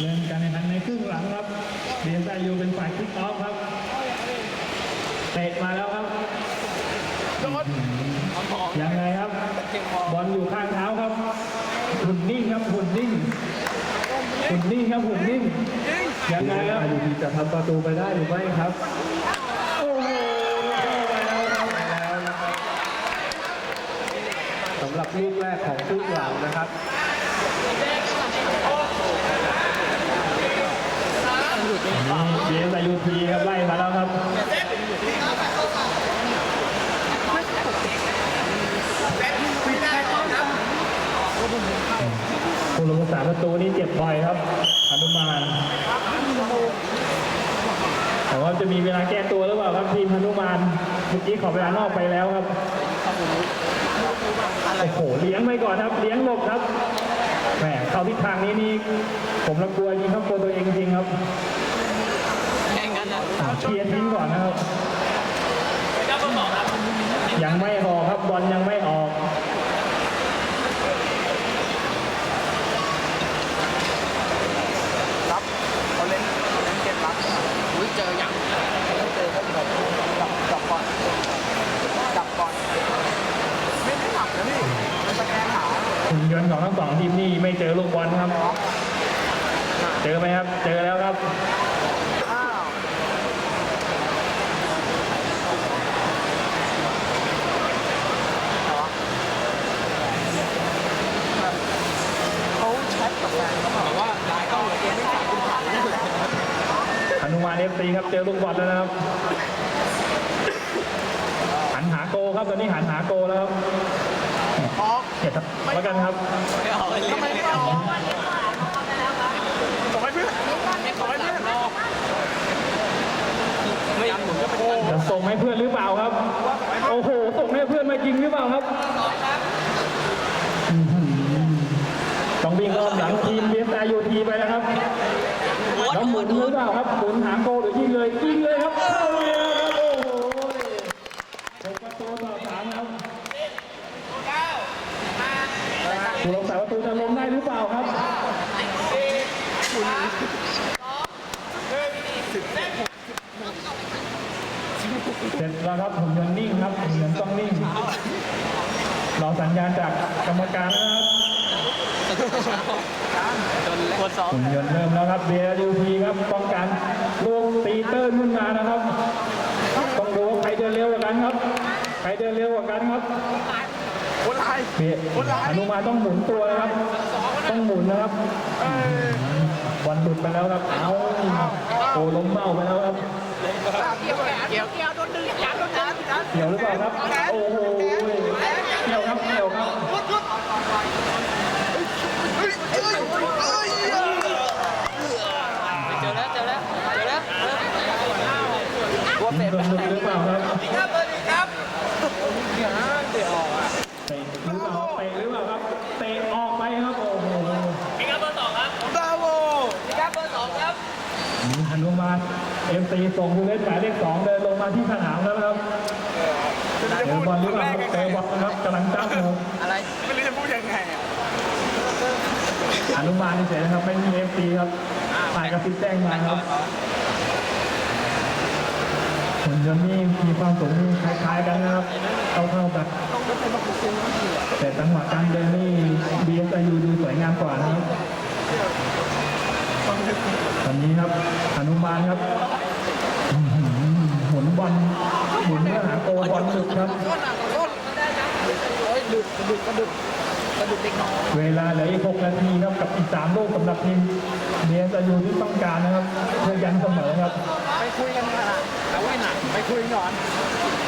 เริ่มการแข่งขันในครึ่งหลังครับเบียร์ไซยูเป็นฝ่ายคิกออฟครับเตะมาแล้วครับยังไงครับ บอลอยู่ข้างเท้าครับหุ่นนิ่งครับหุ่นนิ่งหุ่นนิ่งครับหุ่นนิ่งยังไงครับอายุดีจะทำประตูไปได้หรือไม่ครับโอ้โหเข้าไปแล้วครับไปแล้วนะครับสำหรับลูกแรกของครึ่งหลังนะครับ เบียร์ไซยูทีครับไล่มาแล้วครับผู้ลงสามประตูนี่เจ็บบ่อยครับอนุมานแต่ว่าจะมีเวลาแก้ตัวหรือเปล่าครับทีมอนุมานเมื่อกี้ขอเวลานอกไปแล้วครับโอ้โหเลี้ยงไปก่อนครับ เลี้ยงหลบครับ แหมเข้าทิศทางนี้นี่ผมละกลัวจริงครับกลัวตัวเองจริงครับเคลียร์ทิ้งก่อนนะครับ ยังไม่ออกครับบอลยังไม่ออก รับเขาเล่นเขาเล่นเกมรับ อุ้ยเจอยัง เจอก็แบบจับจับบอลจับบอลไม่ได้หักนะพี่มันสแกนหา หุ่นยนต์ของทั้งสองทีมนี่ไม่เจอลูกบอลครับ เจอไหมครับ เจอแล้วครับอ้าวเขาแชทกับแฟนเขาบอกว่าลายเข้าเกมไม่ขาดคุณผ่านเลยอนุมานเอฟซีครับ เจอลูกบอลแล้วนะครับ หันหาโกครับ ตอนนี้หันหาโกแล้วครับ ออกเดี๋ยวแล้วกันครับไม่ออกเลยทำไมไม่ออกส่งให้เพื่อนส่งให้เพื่อนไม่ยังหมุนก็เป็นจะส่งให้เพื่อนหรือเปล่าครับ โอ้โห ส่งให้เพื่อนมายิงหรือเปล่าครับอื้อหือต้องวิ่งรอบหลังทีมเบียร์ไซยูทีไปแล้วครับ แล้วหมุนหรือเปล่าครับ หมุนหางโกหรือยิงเลย ยิงเลยครับ เข้าเลยครับ โอ้โหหกประตูต่อสามครับผู้รักษาประตูจะลงได้หรือเปล่าครับ เส ร็จแล้วครับหุ่นยนต์นิ่งครับหุ่นยนต์ต้องนิ่งรอสัญญาณจากกรรมการนะครับจนกดสองหุ่นยนต์เริ่มแล้วครับเบียร์ยูทีครับป้องกันลูกตีเติ้ลขึ้นมานะครับ ต้องดูว่าใครเดินเร็วกว่ากันครับ ใครเดินเร็วกว่ากันครับคนไทยเบียร์อนุมาต้องหมุนตัวนะครับ ต้องหมุนนะครับบอลหลุดไปแล้วครับ เอาโอ้ล้มเมาไปแล้วครับ เกี่ยวเกี่ยว เกี่ยวหรือเปล่าครับ โอ้โหเกี่ยวครับเกี่ยวครับเจอแล้วเจอแล้วเจอแล้วตัวเตะโดนหลุดหรือเปล่าครับครับสวัสดีครับเดี๋ยวเดี๋ยวออกอะเตะหรือเปล่าเตะหรือเปล่าครับเตะออกไปครับโอ้โหบราโวหันลงมา เอ็มซีส่งผู้เล่นหมายเลขสองเดินลงมาที่สนามแล้วนะครับไม่รู้เจจะอพูดบอลหรือเปล่าแรคกรับยังเตะไงบอลนะครับกำลังจ้ำนะครับอะไรไม่รู้จะพูดยังไงอะอนุบาลเฉยๆนะครับไม่มีเอฟซีครับผ่านกระซิบแจ้งมาครับหุ่นยนต์นี่มีความสูงที่คล้ายๆกันนะครับเท่าๆกันแต่จังหวะการเดินนี่ BSIU ดูสวยงามกว่านะครับตอนนี้ครับอนุบาลครับอื้อหือหมุ นบอลหมุนเพื่อหาโกลบอลสุดครับเฮ้ยดึกกระดึกกระดึกกระดึกเด็กน้อยเวลาเหลืออีก6นาทีครับกับอีก3ลูกสำหรับทีมเบียร์ยูที่ต้องการนะครับเพื่อยันเสมอครับ ไปคุยกันขนาดเอาไว้หนักไปคุยกันก่อน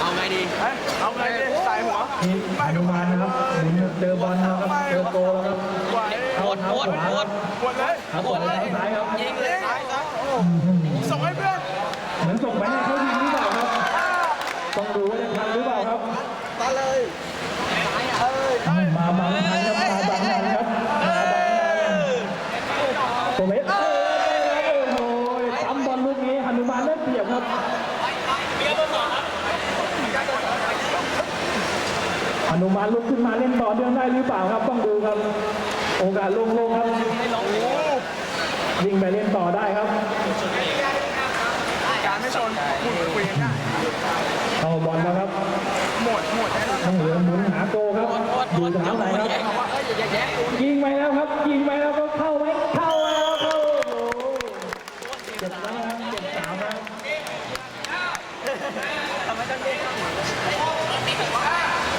เอาไงดีเฮ้ยเอาไงดิใส่หัวทีมอนุบาลนะครับหมุนเจอบอลนะครับเจอโกแล้วครับไหวเข้าโคตรเท้าโคตขรวาโคครัตบรหมดเลยเท้าขวาเท้าซ้ายครับยิงเลยซ้ายซ้ายโอ้ส่งให้เพื่อนเหมือนส่งไปให้เขายิงหรือเปล่าครับ ต้องดูว่าจะทันหรือเปล่าครับ ตาเลยเอ้ยเอ้ย มาบังทันครับมาบังทันครับมาบังทันโกเมสเอ้ยโอ้โหซ้ำบอลลูกนี้อนุบาลได้ เปรียบครับอนุบาลลุกขึ้นมาเล่นต่อเนื่องได้หรือเปล่าครับ ต้องดูครับ โอกาสลงๆครับวิ่งไปเล่นต่อได้ครับ การไม่ชนคุยคุยกันได้เข้าบอลแล้วครับ หมดหมดแน่นอนต้องเหลือหมุนหาโกครับอยู่ทางไหนครับ บอกว่าเอ้ยอย่าแย่งกู ยิงไปแล้วครับ ยิงไปแล้วก็เข้าไหมเข้าแล้วเข้าโอ้โหเจ็บแล้วนะครับเจ็บสามแล้ว ทำไมต้องเด้ง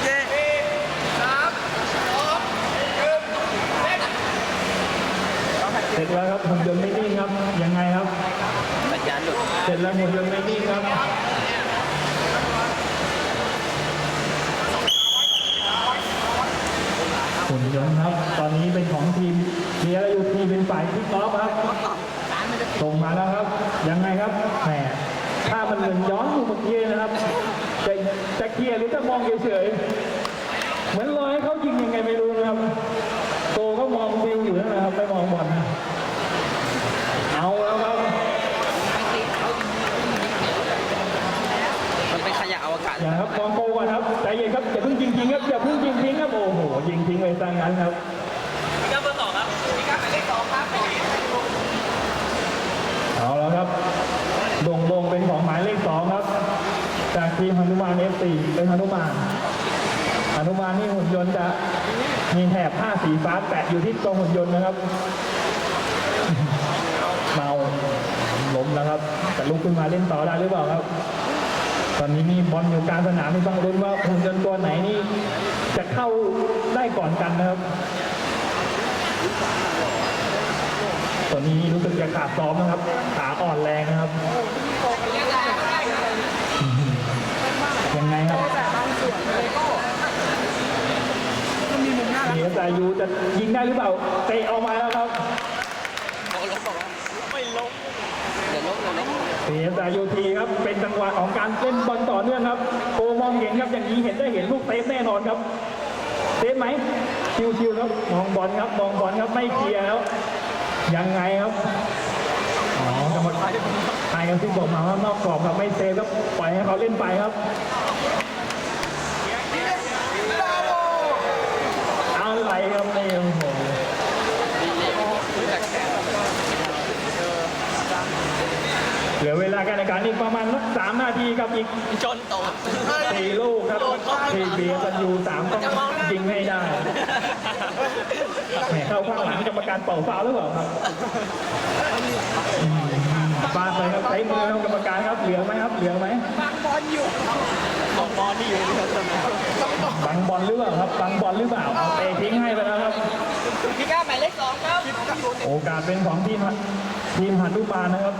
เย้สามสองหนึ่ง เสร็จแล้วครับหุ่นยนต์ไม่นิ่งครับ ยังไงครับ สัญญาณหลุด เสร็จแล้วหุ่นยนต์ไม่นิ่งครับหุ่นยนต์ครับ ตอนนี้เป็นของทีมเชียร์ยูทีเป็นฝ่ายที่กอล์ฟครับส่งมาแล้วครับ ยังไงครับแหมถ้ามันเหมือนย้อนอยู่เมื่อกี้นะครับจะจะเคลียร์หรือจะมองเฉยๆเหมือนรอให้เขายิงยังไงไม่รู้นะครับ โตก็มองวิวอยู่นั่นนะครับไม่มองบอลนะเอาแล้วครับ มันเป็นขยะอวกาศ อย่าครับมองโกก่อนครับใจเย็นครับอย่าเพิ่งยิงทิ้งครับอย่าเพิ่งยิงทิ้งครับโอ้โห ยิงทิ้งไปซะงั้นครับพี่ก้าวเบอร์สองครับพี่ก้าวหมายเลขสองครับเอาแล้วครับโด่งลงเป็นของหมายเลขสองครับ จากทีมฮนุมานเอฟซีเป็นฮนุมานฮนุมานนี่หุ่นยนต์จะมีแถบผ้าสีฟ้าแปะอยู่ที่ตรงหุ่นยนต์นะครับ เมาล้มแล้วครับจะลุกขึ้นมาเล่นต่อได้หรือเปล่าครับ ตอนนี้มีบอลอยู่กลางสนามไม่ต้องลุ้นว่าหุ่นยนตัวไหนนี่จะเข้าได้ก่อนกันนะครับ ตอนนี้รู้สึกจะขาดซ้อมนะครับ ขาอ่อนแรงนะครับ ยังไงครับเลยก็มันมีมุมน่ารักเดียยูจะยิงได้หรือเปล่าเตะออกมาแล้วครับ บอกล้มบอกว่าไม่ล้มเดี๋ยวล้มเดี๋ยวล้ม เดียสายูทีครับ เป็นจังหวะของการเล่นบอลต่อเนื่องครับโกมองเห็นครับอย่างนี้เห็นได้เห็นลูกเซฟแน่นอนครับเซฟไหมชิวๆครับมองบอลครับมองบอลครับไม่เคลียร์แล้วยังไงครับอ๋อกรรมการไทยกับที่บอกมาว่านอกกรอบครับไม่เซฟครับปล่อยให้เขาเล่นไปครับ เอาอะไรครับนี่โอ้โห เหลือเวลาการแข่งขันอีกประมาณสักสามนาทีครับอีกจนโตสี่ลูกครับทีเบียร์กันอยู่สามต้องยิงให้ได้แหมเข้าข้างหลังกรรมการเป่าฟาวล์หรือเปล่าครับอืมฟาดไปครับใช้มือครับกรรมการครับเหลือไหมครับเหลือไหมบอกบอลนี่อยู่นี่ครับบังบอลหรือเปล่าครับบังบอลหรือเปล่าเอาเตะทิ้งให้ไปแล้วครับพี่ก้าวหมายเลขสองครับโอกาสเป็นของทีม ทีมหันลูกบาลนะครับ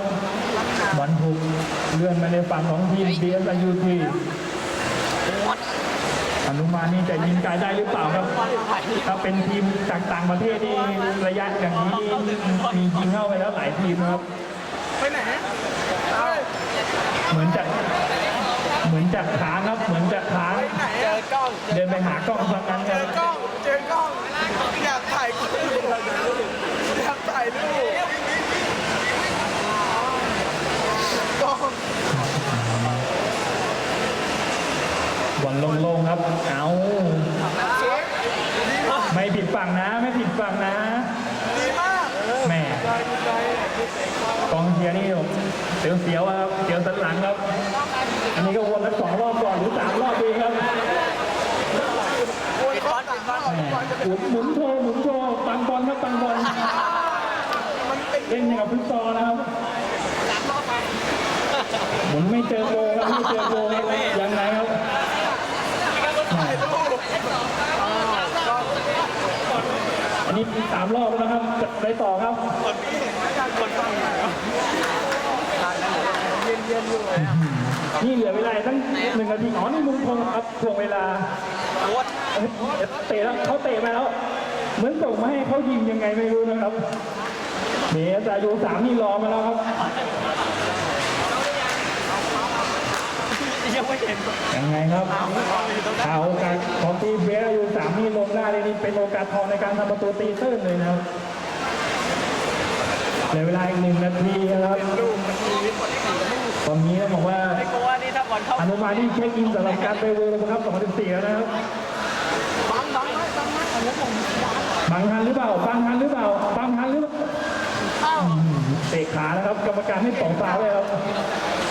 บอลถูกเลื่อนมาในฝั่งของทีมเบียร์ยูทีอนุมานนี่จะยิงไกลได้หรือเปล่าครับ ถ้าเป็นทีมจากต่างประเทศนี่ระยะอย่างนี้มียิงเข้าไปแล้วหลายทีมนะครับไปไหนเหมือนจะเหมือนจะค้างครับ เหมือนจะค้างไหนเจอะอกล้องเดินไปหากล้องสักนั้นเจครัอบกล้องเจอกล้อง เสียวครับเสียวสันหลังครับ อันนี้ก็วนแล้วสองรอบก่อนหรือสามรอบดีครับโอ้ยบอลติดบอลแหมุนหมุนโชว์หมุนโชว์ปังบอลครับปังบอลเล่นอย่างกับฟุตซอลนะครับหมุนไม่เจอโกครับไม่เจอโกครับยังไงครับถ่ายรูปอันนี้สามรอบแล้วนะครับไปต่อครับ นเย็นๆอยู่เลยอะนี่เหลือเวลาตั้งหนึ่งนาทีอ๋อนี่ลุงพงศ์ครับถ่วงเวลาโคตรเอ้ยเตะแล้วเขาเตะมาแล้ว เหมือนส่งมาให้เขายิงยังไงไม่รู้นะครับเมสอายุสามนี่รอมาแล้วครับยังไม่เห็นยังไงครับเอาโอกาสของทีมเบสอายุสามนี่ลงหน้าเลยนี่เป็นโอกาสทองในการทำประตูตีตื้นเลยนะครับเหลือเวลาอีกหนึ่งนาทีนะครับ ตอนนี้ต้องบอกว่าไอ้กูว่านี่ถ้าบอลเข้าอนุมานี่เช็คอินสำหรับการไปเวอร์ลครับ2014แล้วนะครับบังบังไหมบังไหมอันนี้ผมบังทันหรือเปล่าฟังทันหรือเปล่าฟังทันหรือเปล่าอ้าวเตะขานะครับกรรมการให้สองฟาวล์เลยครับ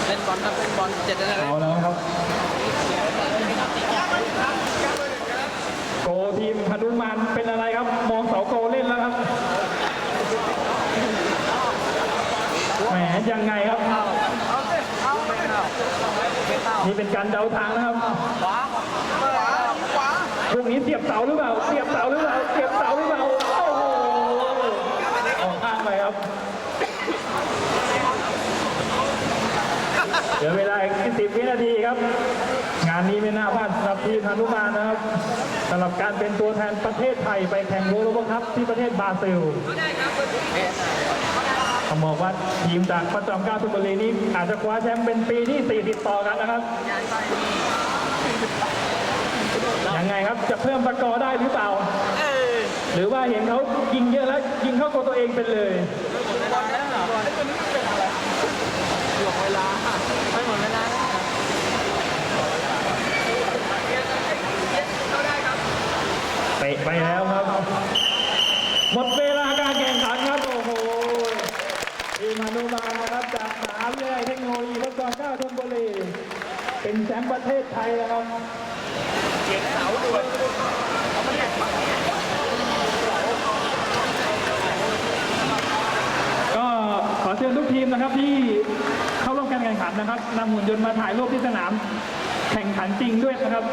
เล่นบอลครับเล่นบอลเจ็ดนาทีเอาแล้วครับโกทีมพนุมานเป็นอะไรครับ มองเสาโกเล่นแล้วครับ แหมยังไงครับ เอาสิเอาไม่เอาไม่เอา นี่เป็นการเดาทางนะครับ ขวาขวาขวาช่วงนี้เสียบเสาหรือเปล่า เสียบเสาหรือเปล่า เสียบเสาหรือเปล่า โอ้โหออกข้างไปครับเหลือเวลาอีก10วินาทีครับ งานนี้ไม่น่าพลาดสำหรับทีมฮานุมานนะครับสำหรับการเป็นตัวแทนประเทศไทยไปแข่งโวโลบคัพที่ประเทศบราซิล ต้องบอกว่าทีมจากประจอมเกล้าธนบุรีนี้อาจจะคว้าแชมป์เป็นปีที่ 40 ต่อกันนะครับ ยังไงครับจะเพิ่มสกอร์ได้หรือเปล่า หรือว่าเห็นเขายิงเยอะแล้วยิงเข้าตัวตัวเองเป็นเลย ถ่วงเวลาไม่หมดเวลา เตะไปแล้วครับ หมดเวลาการแข่งขันครับ โอ้โหทีมฮานุมานนะครับจากมหาวิทยาลัยเทคโนโลยีพระจอมเกล้าธนบุรี เป็นแชมป์ประเทศไทยแล้วครับก็ขอเชิญทุกทีมนะครับที่เข้าร่วมการแข่งขันนะครับนำหุ่นยนต์มาถ่ายรูปที่สนาม แข่งขันจริงด้วยนะครับ